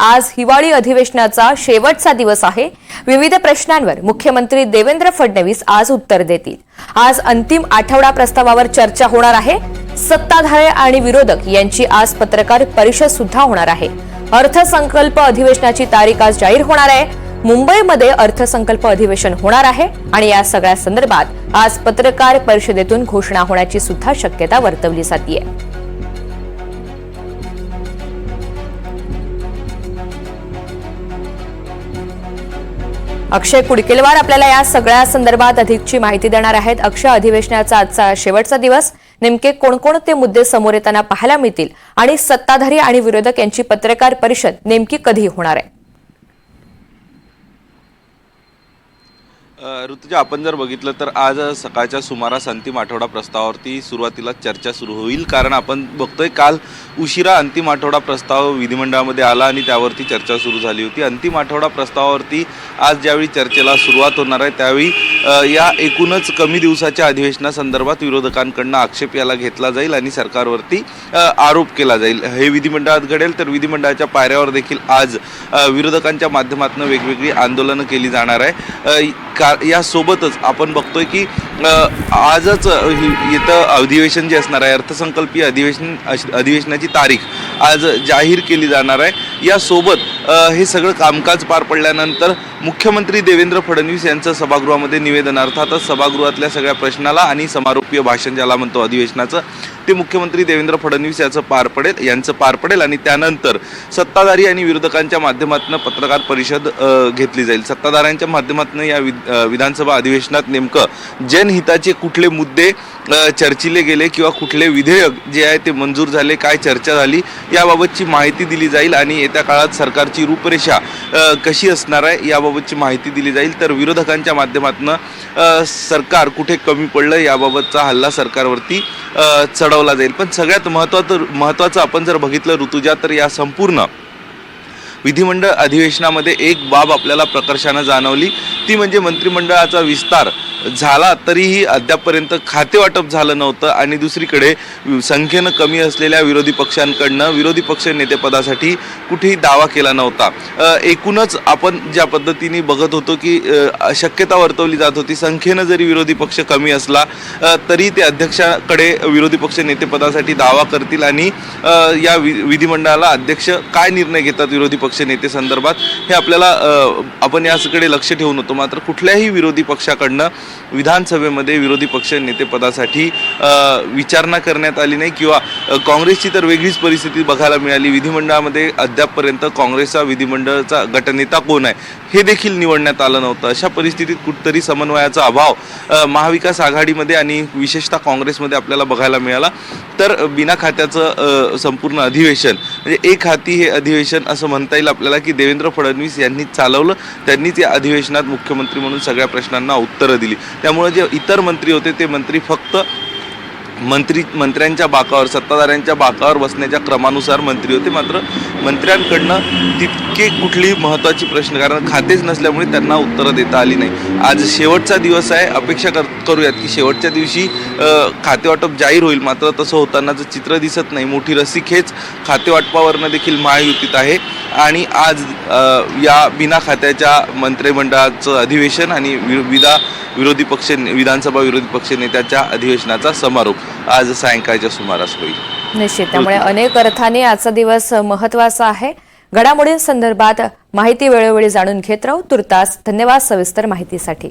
आज हिवाळी अधिवेशनाचा शेवटचा दिवस आहे. विविध प्रश्नांवर मुख्यमंत्री देवेंद्र फडणवीस आज उत्तर देतील. आज अंतिम आठवडा प्रस्तावावर चर्चा होणार आहे. सत्ताधारे आणि विरोधक यांची आज पत्रकार परिषद सुद्धा होणार आहे. अर्थसंकल्प अधिवेशनाची तारीख आज जाहीर होणार आहे. मुंबईमध्ये अर्थसंकल्प अधिवेशन होणार आहे आणि या सगळ्या संदर्भात आज पत्रकार परिषदेतून घोषणा होण्याची सुद्धा शक्यता वर्तवली जाते अक्षय कुडकेलवार आपल्याला या सगळ्या संदर्भात अधिकची माहिती देणार आहेत. अक्षय अधिवेशनाचा आजचा शेवटचा दिवस. नेमके कोणकोणते मुद्दे समोर येताना पाहायला मिळतील? आणि सत्ताधारी आणि विरोधक यांची पत्रकार परिषद नेमकी कधी होणार आहे? ऋतुजा आपण जर बघितलं तर आज सकाळच्या सुमारास अंतिम आठवडा प्रस्तावावरती सुरुवातीला चर्चा सुरू होईल. कारण आपण बघतोय काल उशिरा अंतिम आठवडा प्रस्ताव विधिमंडळामध्ये आला आणि त्यावरती चर्चा सुरू झाली होती. अंतिम आठवडा प्रस्तावावरती आज ज्यावेळी चर्चेला सुरुवात होणार आहे त्यावेळी या एकूणच कमी दिवसाच्या अधिवेशनासंदर्भात विरोधकांकडनं आक्षेप याला घेतला जाईल आणि सरकारवरती आरोप केला जाईल. हे विधिमंडळात घडेल तर विधिमंडळाच्या पायऱ्यावर देखील आज विरोधकांच्या माध्यमातून वेगवेगळी आंदोलनं केली जाणार आहे. का यासोबतच आपण बघतोय की आजच येतं अधिवेशन जे असणार आहे अर्थसंकल्पीय अधिवेशन अश- अधिवेशनाची तारीख आज जाहीर केली जाणार आहे. यासोबत हे सगळं कामकाज पार पडल्यानंतर मुख्यमंत्री देवेंद्र फडणवीस यांचं सभागृहामध्ये निवेदन अर्थातच सभागृहातल्या सगळ्या प्रश्नाला आणि समारोपीय भाषण ज्याला म्हणतो अधिवेशनाचं ते मुख्यमंत्री देवेंद्र फडणवीस याचं पार पडेल यांचं पार पडेल आणि त्यानंतर सत्ताधारी आणि विरोधकांच्या माध्यमातून पत्रकार परिषद घेतली जाईल. सत्ताधाऱ्यांच्या माध्यमातून या विधानसभा अधिवेशनात नेमकं जनहिताचे कुठले मुद्दे चर्चिले गेले किंवा कुठले विधेयक जे आहे ते मंजूर झाले काय चर्चा झाली याबाबतची माहिती दिली जाईल आणि येत्या काळात सरकारची रूपरेषा कशी असणार आहे याबाबतची माहिती दिली जाईल. तर विरोधकांच्या माध्यमातून सरकार कुठे कमी पडलं याबाबतचा हल्ला सरकारवरती चढवला जाईल. पण सगळ्यात महत्त्वाचं महत्त्वाचं आपण जर बघितलं ऋतुजा तर या संपूर्ण विधिमंडळ अधिवेशनामध्ये एक बाब आपल्याला प्रकर्षानं जाणवली. ती म्हणजे मंत्रिमंडळाचा विस्तार. झाला तरीही अद्यापपर्यंत खातेवाटप झालं नव्हतं आणि दुसरीकडे संख्येनं कमी असलेल्या विरोधी पक्षांकडनं विरोधी पक्ष नेतेपदासाठी कुठेही दावा केला नव्हता. एकूणच आपण ज्या पद्धतीने बघत होतो की शक्यता वर्तवली जात होती संख्येनं जरी विरोधी पक्ष कमी असला तरी ते अध्यक्षाकडे विरोधी पक्ष नेतेपदासाठी दावा करतील आणि या वि विधिमंडळाला अध्यक्ष काय निर्णय घेतात विरोधी पक्ष नेते संदर्भात हे आपल्याला आपण याकडे लक्ष ठेवून होतो. मात्र कुठल्याही विरोधी पक्षाकडनं विधानसभेमध्ये विरोधी पक्ष नेतेपदासाठी विचारणा करण्यात आली नाही किंवा काँग्रेसची तर वेगळीच परिस्थिती बघायला मिळाली. विधिमंडळामध्ये अद्यापपर्यंत काँग्रेसचा विधिमंडळाचा गटनेता कोण आहे हे देखील निवडण्यात आलं नव्हतं. अशा परिस्थितीत कुठतरी समन्वयाचा अभाव महाविकास आघाडीमध्ये आणि विशेषतः काँग्रेसमध्ये आपल्याला बघायला मिळाला. तर बिना खात्याचं संपूर्ण अधिवेशन म्हणजे एक हाती हे अधिवेशन असं म्हणता येईल आपल्याला की देवेंद्र फडणवीस यांनी चालवलं त्यांनीच या अधिवेशनात मुख्यमंत्री म्हणून सगळ्या प्रश्नांना उत्तरं दिली. त्यामुळे जे इतर मंत्री होते ते मंत्री फक्त मंत्री मंत्र्यांच्या बाकावर सत्ताधाऱ्यांच्या बाकावर बसण्याच्या क्रमानुसार मंत्री होते. मात्र मंत्र्यांकडनं तितके कुठली महत्त्वाची प्रश्न कारण खातेच नसल्यामुळे त्यांना उत्तरं देता आली नाही. आज शेवटचा दिवस आहे. अपेक्षा कर करूयात की शेवटच्या दिवशी खातेवाटप जाहीर होईल. मात्र तसं होतानाचं चित्र दिसत नाही मोठी रस्सीखेच खातेवाटपावरनं देखील महायुतीत आहे. आणि आज या बिना खात्याच्या मंत्रिमंडळाचं अधिवेशन आणि वि विरोधी पक्ष विधानसभा विरोधी पक्ष नेत्याच्या अधिवेशनाचा समारोप. आज सायंकाळच्या सुमारास होईल. निश्चित. त्यामुळे अनेक अर्थाने आजचा दिवस महत्त्वाचा आहे. घडामोडींसंदर्भात माहिती वेळोवेळी जाणून घेत राहू. तुर्तास धन्यवाद सविस्तर माहितीसाठी.